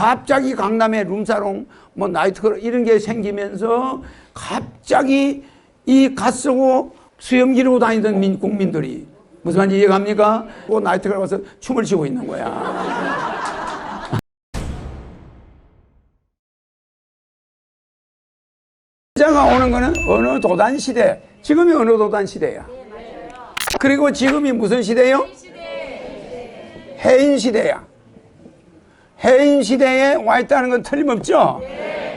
갑자기 강남에 룸사롱 뭐 나이트클럽 이런 게 생기면서 갑자기 이 갓쓰고 수염 기르고 다니던 민, 국민들이 무슨 말인지 이해갑니까? 그 나이트클럽 가서 춤을 추고 있는 거야. 자가 오는 거는 어느 도단 시대. 지금이 어느 도단 시대야. 그리고 지금이 무슨 시대요? 해인 시대야. 해인 시대에 와 있다는 건 틀림없죠?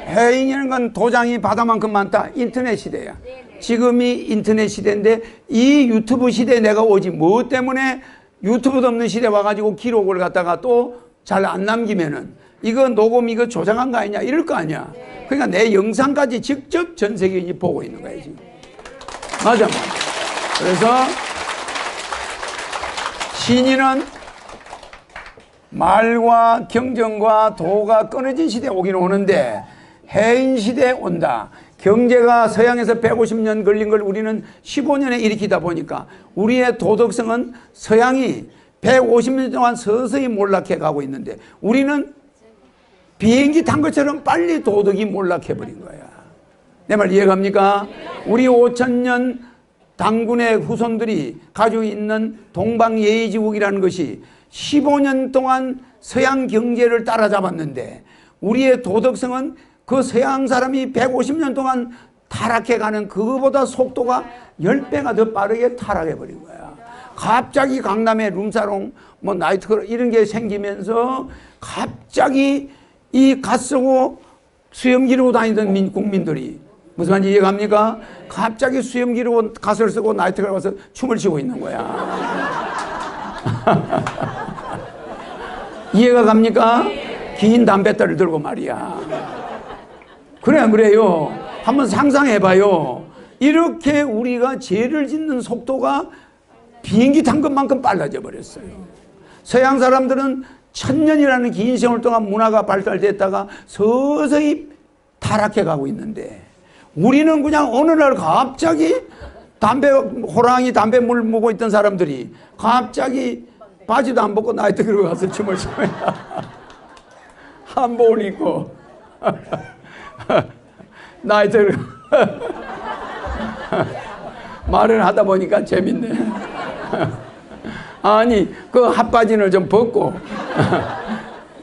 해인이라는 건 도장이 바다만큼 많다. 인터넷 시대야. 지금이 인터넷 시대인데 이 유튜브 시대에 내가 오지 뭐 때문에 유튜브도 없는 시대 와가지고 기록을 갖다가 또 잘 안 남기면은 이거 녹음 이거 조장한 거 아니냐 이럴 거 아니야. 그러니까 내 영상까지 직접 전 세계인이 보고 있는 거야 지금. 맞아. 그래서 신인은 말과 경전과 도가 끊어진 시대에 오긴 오는데 해인 시대에 온다. 경제가 서양에서 150년 걸린 걸 우리는 15년에 일으키다 보니까 우리의 도덕성은 서양이 150년 동안 서서히 몰락해 가고 있는데 우리는 비행기 탄 것처럼 빨리 도덕이 몰락해 버린 거야. 내 말 이해갑니까? 우리 5천년 당군의 후손들이 가지고 있는 동방예의지국이라는 것이 15년 동안 서양 경제를 따라잡았는데 우리의 도덕성은 그 서양 사람이 150년 동안 타락해 가는 그거보다 속도가 10배가 더 빠르게 타락해 버린 거야. 갑자기 강남에 룸사롱 뭐 나이트클럽 이런 게 생기면서 갑자기 이 갓쓰고 수염 기르고 다니던 민, 국민들이 무슨 말인지 이해갑니까? 갑자기 수염 기르고 가설 쓰고 나이트클럽 가서 춤을 추고 있는 거야. 이해가 갑니까? 긴 담뱃다를 들고 말이야. 그래 안 그래요? 한번 상상해봐요. 이렇게 우리가 죄를 짓는 속도가 비행기 탄 것만큼 빨라져 버렸어요. 서양 사람들은 천년이라는 긴 세월 동안 문화가 발달됐다가 서서히 타락해 가고 있는데 우리는 그냥 어느 날 갑자기 담배 호랑이 담배 물 먹고 있던 사람들이 갑자기 바지도 안 벗고 나이트 클럽 가서 춤을 춰요. 한복을 입고 나이트 클럽 말을 하다 보니까 재밌네. 아니 그 핫바지를 좀 벗고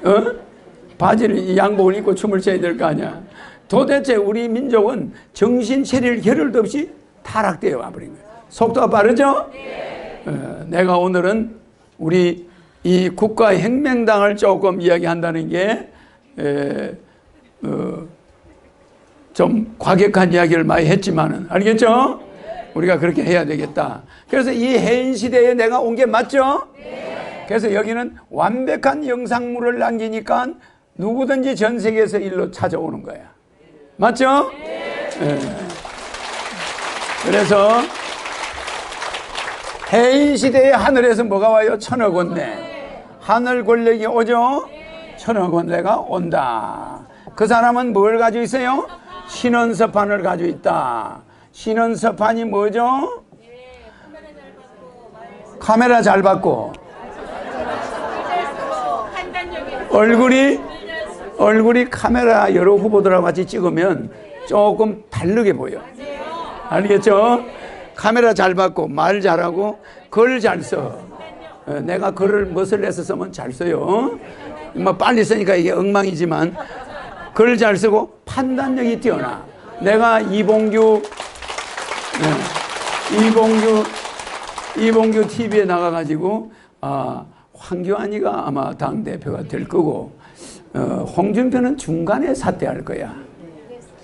어? 바지를 이 양복을 입고 춤을 춰야 될 거 아니야. 도대체 우리 민족은 정신 체릴 겨를도 없이 타락되어 와버린 거예요. 속도가 빠르죠? 어, 내가 오늘은 우리 이 국가 혁명당을 조금 이야기한다는 게 에, 어, 좀 과격한 이야기를 많이 했지만은 알겠죠? 우리가 그렇게 해야 되겠다. 그래서 이 해인 시대에 내가 온 게 맞죠? 그래서 여기는 완벽한 영상물을 남기니까 누구든지 전 세계에서 일로 찾아오는 거야. 맞죠? 예. 그래서 해인 시대의 하늘에서 뭐가 와요? 천억 원내. 하늘 권력이 오죠? 천억 원내가 온다. 그 사람은 뭘 가지고 있어요? 신원서판을 가지고 있다. 신원서판이 뭐죠? 카메라 잘 받고 얼굴이 얼굴이 카메라 여러 후보들하고 같이 찍으면 조금 다르게 보여. 알겠죠? 카메라 잘 받고 말 잘하고 글 잘 써. 어, 내가 글을 멋을 내서 쓰면 잘 써요. 뭐 빨리 쓰니까 이게 엉망이지만 글 잘 쓰고 판단력이 뛰어나. 내가 이봉규 네, 이봉규 이봉규 TV에 나가가지고 아 황교안이가 아마 당 대표가 될 거고 어, 홍준표는 중간에 사퇴할 거야.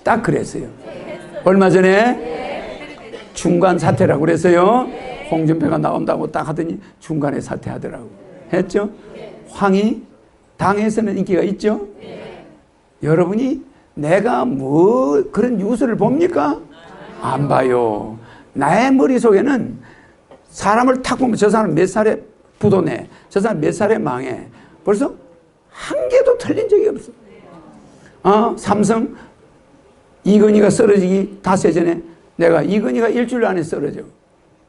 딱 그랬어요. 얼마 전에 중간 사퇴라고 그랬어요. 홍준표가 나온다고 딱 하더니 중간에 사퇴하더라고. 했죠? 황이 당에서는 인기가 있죠? 여러분이 내가 뭐 그런 뉴스를 봅니까? 안 봐요. 나의 머릿속에는 사람을 탁 보면 저 사람 몇 살에 부도네. 저 사람 몇 살에 망해. 벌써 한 개도 틀린 적이 없어. 어, 삼성 이건희가 쓰러지기 닷새 전에 내가 이건희가 일주일 안에 쓰러져.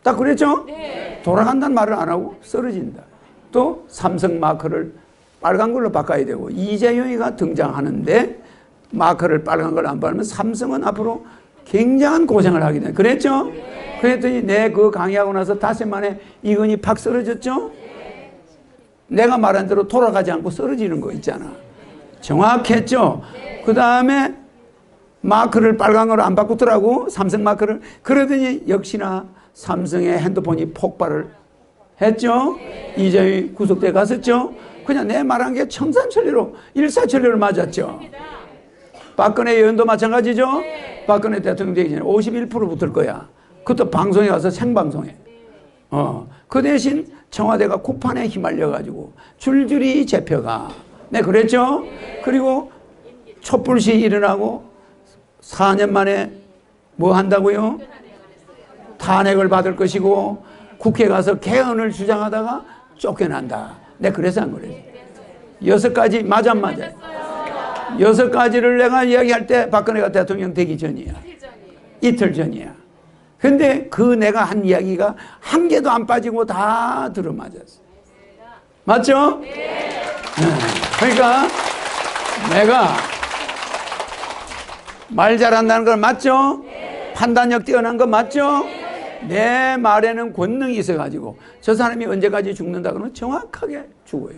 딱 그랬죠? 돌아간다는 말을 안 하고 쓰러진다. 또 삼성 마크를 빨간 걸로 바꿔야 되고 이재용이가 등장하는데 마크를 빨간 걸 안 바르면 삼성은 앞으로 굉장한 고생을 하게 돼. 그랬죠? 그랬더니 내 그 강의하고 나서 닷새 만에 이건이 팍 쓰러졌죠? 내가 말한 대로 돌아가지 않고 쓰러지는 거 있잖아. 정확했죠? 그 다음에 마크를 빨간 걸로 안 바꾸더라고. 삼성 마크를. 그러더니 역시나 삼성의 핸드폰이 폭발을 했죠? 이재용이 구속돼 갔었죠? 그냥 내 말한 게 청산천리로 일사천리를 맞았죠? 박근혜 의원도 마찬가지죠? 박근혜 대통령 되기 전에 51% 붙을 거야. 그것도 방송에 가서 생방송에. 어. 그 대신 청와대가 쿠판에 휘말려가지고 줄줄이 잡혀가. 네, 그랬죠? 그리고 촛불 시 일어나고 4년 만에 뭐 한다고요? 탄핵을 받을 것이고 국회 가서 개헌을 주장하다가 쫓겨난다. 내 그래서 안 그래. 여섯 가지 맞아 안 맞아. 여섯 가지를 내가 이야기할 때 박근혜가 대통령 되기 전이야. 이틀 전이야. 근데 그 내가 한 이야기가 한 개도 안 빠지고 다 들어맞았어. 맞죠? 네. 그러니까 내가 말 잘한다는 걸 맞죠? 판단력 뛰어난 거 맞죠? 내 말에는 권능이 있어가지고 저 사람이 언제까지 죽는다 그러면 정확하게 죽어요.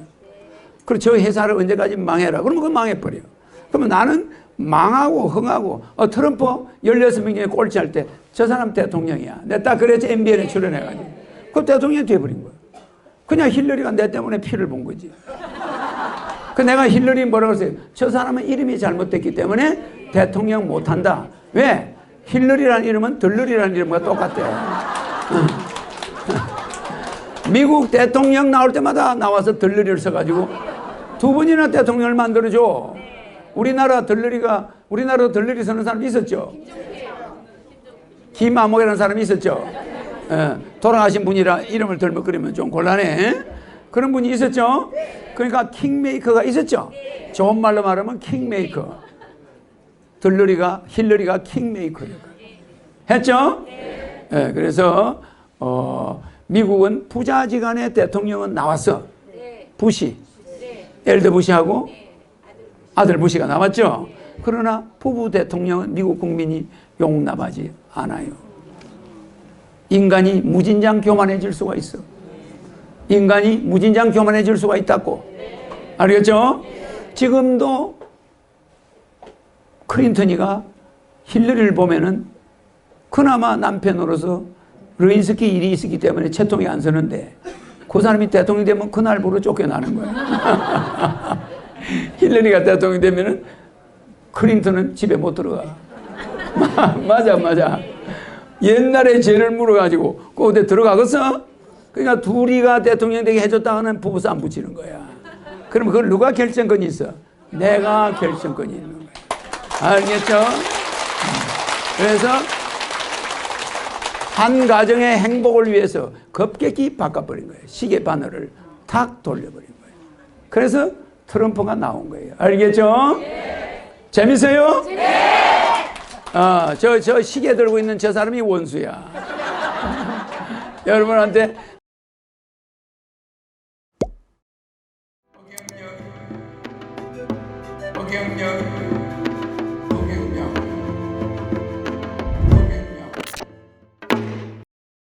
그리고 저 회사를 언제까지 망해라 그러면 그 망해버려. 그러면 나는 망하고 흥하고 어, 트럼프 16명 중에 꼴찌할 때 저 사람 대통령이야. 내가 딱 그랬지 MBN에 출연해가지고. 그 대통령이 돼버린 거야. 그냥 힐러리가 내 때문에 피를 본 거지. 그 내가 힐러리 뭐라고 했어요? 저 사람은 이름이 잘못됐기 때문에 대통령 못한다. 왜? 힐러리라는 이름은 들러리라는 이름과 똑같대. 미국 대통령 나올 때마다 나와서 들러리를 써가지고 두 번이나 대통령을 만들어줘. 우리나라 들러리가, 우리나라도 들러리 서는 사람 있었죠? 김아목이라는 사람이 있었죠? 예, 돌아가신 분이라 이름을 덜먹거리면 좀 곤란해. 그런 분이 있었죠? 그러니까 킹메이커가 있었죠? 좋은 말로 말하면 킹메이커. 들러리가, 힐러리가 킹메이커예요. 했죠? 예, 그래서, 어, 미국은 부자지간의 대통령은 나왔어. 부시. 엘드 부시하고 아들 부시가 나왔죠? 그러나 부부 대통령은 미국 국민이 용납하지 않아요. 인간이 무진장 교만해질 수가 있어. 인간이 무진장 교만해질 수가 있다고. 알겠죠? 지금도 클린턴이가 힐러리를 보면은 그나마 남편으로서 르인스키 일이 있었기 때문에 채통이 안 서는데 그 사람이 대통령 되면 그날부로 쫓겨나는 거야. 힐러리가 대통령 되면은 클린턴은 집에 못 들어가. 맞아, 맞아. 옛날에 죄를 물어가지고 그 어디 들어가겠어? 그러니까 둘이가 대통령 되게 해줬다 하는 부부싸움 붙이는 거야. 그럼 그걸 누가 결정권이 있어? 내가 결정권이 있는 거야. 알겠죠? 그래서 한 가정의 행복을 위해서 급격히 바꿔버린 거예요. 시계 바늘을 탁 돌려버린 거예요. 그래서 트럼프가 나온 거예요. 알겠죠? 재밌어요? 아, 저, 저 시계 들고 있는 저 사람이 원수야. 여러분한테 어경력